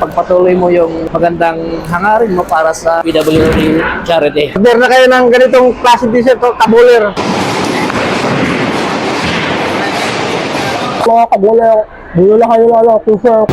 pagpatuloy mo yung magandang hangarin mo para sa PWD charity. Order na kayo ng ganitong klase t-shirt o kabuler. Mga kabuler, bulo na kayo ano, t-shirt.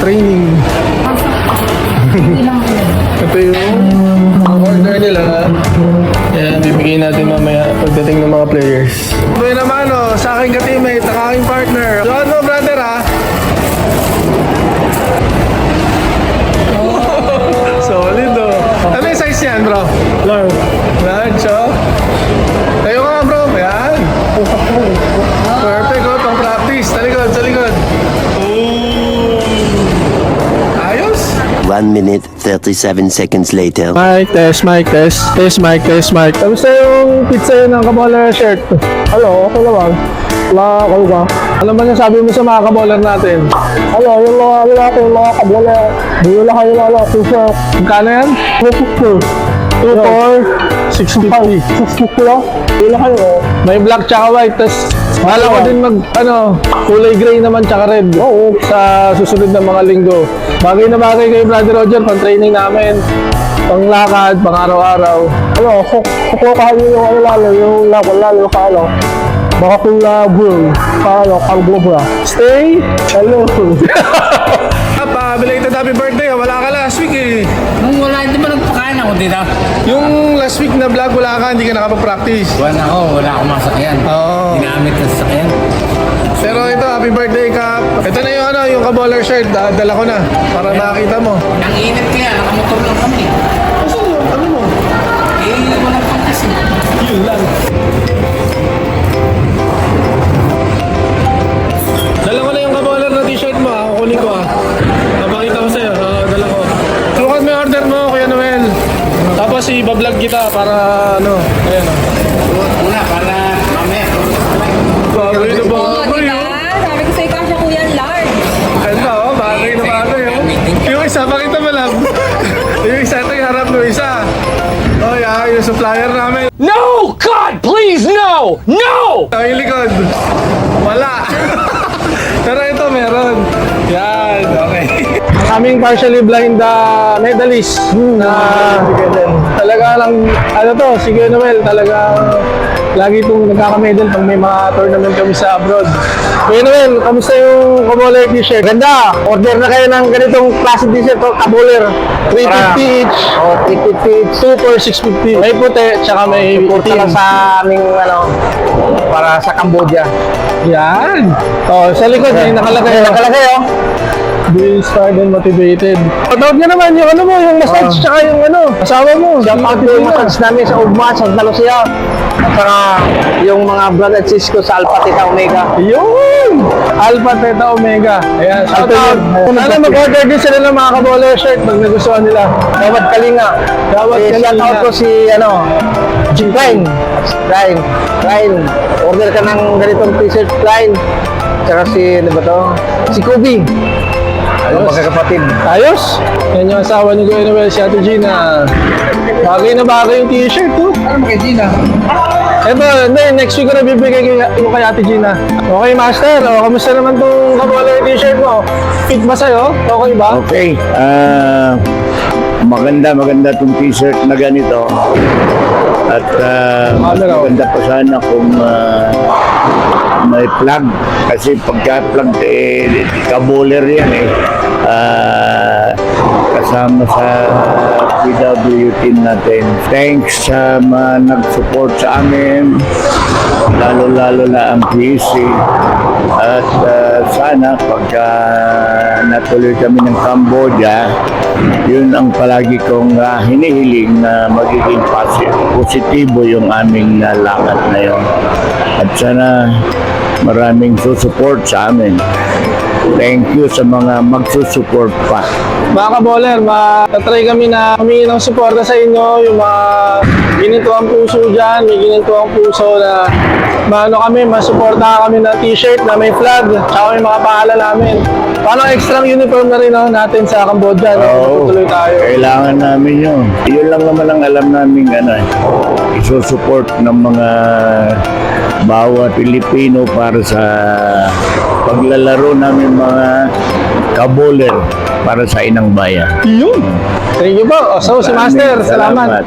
Training. Ito yung order nila. Ayan, bibigyan natin mamaya pagdating ng mga players. Ito naman oh, sa aking ka-teammate, ang aking partner. Doon mo brother ah. Solid oh. Ano yung size yan bro? 1 minute 37 seconds later. Mic test, mic test. Test, mic test, mic. Kamusta yung pizza yun ng kabola shirt? Hello, okay naman. La, okay ba? Ano ba sabi mo sa mga kaboler natin? Hello, yung mga natin, yung mga kaboler. Buyo na kayo lalo, t-shirt. Magkano yan? 250. 2 4 650 kilo? Buyo na kayo. May black tsaka white, tas Mahala ko din mag, ano, kulay gray naman tsaka red. Oo. Sa susunod na mga linggo. Bagay na bagay kay Brother Roger, pang training namin. Pang lakad, pang araw-araw. Ano, kukuha niyo yung ano lalo, yung lalo, lalo ka ano. Baka blue, ka ano, kang blue bra. Stay, hello. Pa, belated happy birthday, wala ka last week eh. Ako dito? Yung last week na vlog, wala ka, hindi ka nakapag-practice. Wala ako, wala akong masakyan. Oo. Ginamit ng sasakyan. Pero ito, happy birthday Kap. Ito na yung ano, yung kaboler shirt. Da- Dala ko na para makita mo. Ang init kaya, nakamotor lang kami. Para ano. Ayan o. Una, para mamaya. Bagay na Oo, bagay diba? oh. Sabi ko sa'yo, kasya kuya large. Ganda oh, bagay na bagay oh. Yung isa, pakita mo lang. yung isa, ito yung harap ng isa. Oh yeah, yung supplier namin. No! God, please, no! No! Ang likod. Wala. Pero ito meron. Aming partially blind uh, medalist na talaga lang, ano to, si Kuya Noel, talaga lagi itong nagkakamedal pag may mga tournament kami sa abroad. Kuya Noel, kamusta yung kaboler t-shirt? Ganda! Order na kayo ng ganitong klase t-shirt o kaboler. 350 each. O, 350 each. 2 for 650. May puti, tsaka may Punta lang sa aming, ano, para sa Cambodia. Yan. Oh, sa likod may nakalagay. Ay, nakalagay, oh. Be inspired and motivated. Patawag niya naman yung ano mo, yung massage, tsaka yung ano, asawa mo. Shout out yung massage namin sa Ugma, sa Andalusia. At saka yung mga brother at sis ko sa Alpha Theta Omega. Yun! Alpha, Theta, Omega. Ayan, shout out. Sana mag-order din sila ng mga kabola shirt pag nagustuhan nila. Dawat Kalinga. Dawat eh, Shout Kalinga. out ko si, ano, Jim Klein. Klein. Klein. Order ka ng ganitong t-shirt, Klein. Tsaka si, ano ba to? Si Kobe. Ayun, magkakapatid. Ayos! Yan yung asawa ni Kuya Noel, si Ate Gina. Bagay na bagay yung t-shirt, oh. Ano kay Gina? Ito, hindi, next week ko na bibigay kay, ko kay Ate Gina. Okay, Master. O, kamusta naman tong kabola yung t-shirt mo? Fit ba sa'yo? Okay ba? Okay. ah maganda, maganda itong t-shirt na ganito. At mas raw? maganda pa sana kung ah, may plug. Kasi pagka plug, eh, kaboler yan eh. Ah, kasama sa PW team natin. Thanks sa mga nag-support sa amin, lalo-lalo na ang PEC. At ah, sana pagka natuloy kami ng Cambodia, yun ang palagi kong ah, hinihiling na magiging posi- positibo yung aming ah, lakad na yun. At sana maraming susupport sa amin. Thank you sa mga magsusupport pa. Mga kaboler, matatry kami na humingi ng suporta sa inyo, yung mga gininto ang puso dyan, may gininto ang puso na maano kami, masuporta kami na t-shirt na may flag, tsaka may mga pangalan namin. Paano extra uniform na rin no, natin sa Cambodia, no? Oo, Tuloy tayo. kailangan namin yun. Yun lang naman ang alam namin ano, eh, isusupport ng mga bawat Pilipino para sa paglalaro namin mga kaboler para sa inang bayan. Yun! Thank you po. So, si Master, Maraming salamat.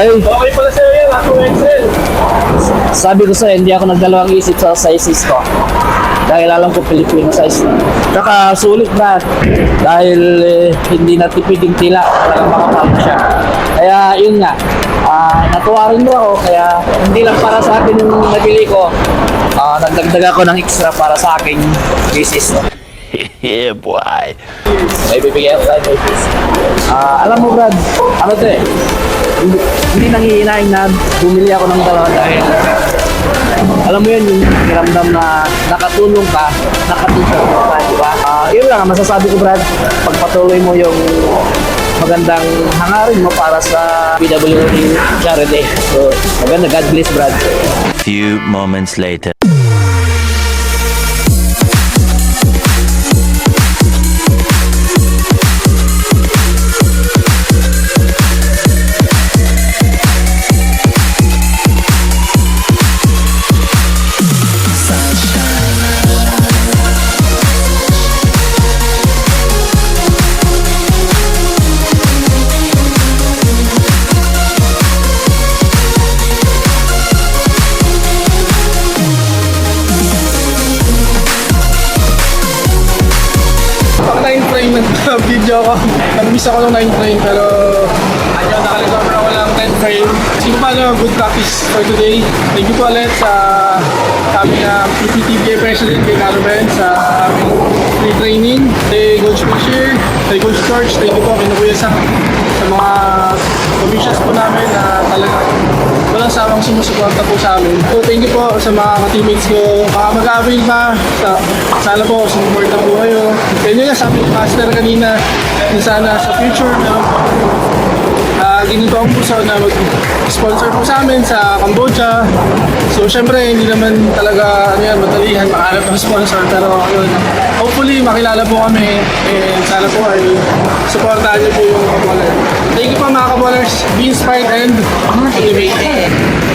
Ay, okay pala sa'yo yan, ako Excel. Sabi ko sa'yo, hindi ako nagdalawang isip sa sizes ko. Dahil alam ko Filipino size na. Tsaka sulit na. Dahil eh, hindi natipid yung tila. Talagang makapal siya. Kaya yun nga. ah natuwa rin mo ako. Kaya hindi lang para sa akin yung nabili ko. ah nagdagdag ako ng extra para sa aking thesis. yeah, boy. May bibigyan ako tayo thesis. Ah, alam mo Brad, ano to eh, hindi, hindi nanghihinaing na bumili ako ng dalawa dahil alam mo yun, yung kiramdam na nakatulong ka, nakatulong ka, di ba? Ah, yun lang, ang masasabi ko Brad, pagpatuloy mo yung magandang hangarin mo para sa PWD charity. So, maganda, God bless Brad. Few moments later. Nag-miss ako ng 9 frame pero ayun, nakalicover ako ng 10 frame. Sige pa no, good practice for today. Thank you po ulit sa kami na PPTBA President kay Carmen sa aming free training. Kay Coach Fisher, kay Coach George, thank you po kay Kuya Sam sa mga commissions po namin na talaga walang sawang sumusuporta po sa amin. So thank you po sa mga ka-teammates ko. Mga mag-avail pa, sa, sana po sumuporta po kayo. Nyo nga sabi ni Master kanina, na sana sa future po uh, ginito ang puso na mag-sponsor po sa amin sa Cambodia. So, syempre, hindi naman talaga ano yan, madalihan makahanap ng sponsor. Pero, yun, hopefully, makilala po kami. And sana po ay supportahan niyo po yung kaboler. Thank you po mga kabowlers. Be inspired and motivated.